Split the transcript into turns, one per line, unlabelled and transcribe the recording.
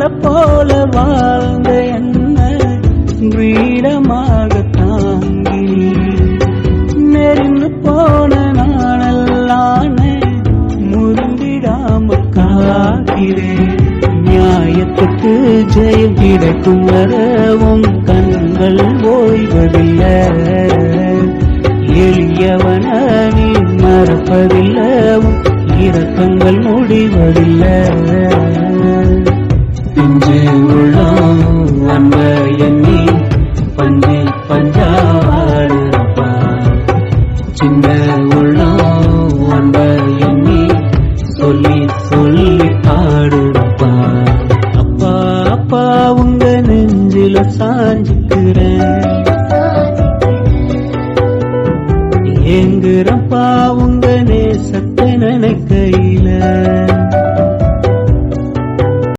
மலை போல வாழ்ந்த என்ன கிரீடமாக தாங்கி நெறிந்து போன நாளெல்லானே முருந்திடாம காக்கிறேன். நியாயத்துக்கு ஜெயம் கிடைக்கும் வரவும் கண்கள் ஓய்வதில்லை. எளியவன நீ மறப்பதில்லவும் இரக்கங்கள் முடிவதில்லை. உள்ளம் நம்ப எண்ணி பஞ்சி பஞ்சாடுப்பா சின்ன உள்ளம் நம்ப எண்ணி சொல்லி சொல்லி பாடுப்பா அப்பா அப்பா உங்க நெஞ்சில சாஞ்சுக்கிறேன். ஏங்குறப்பா உங்க நேசத்தை நினைக்கையில.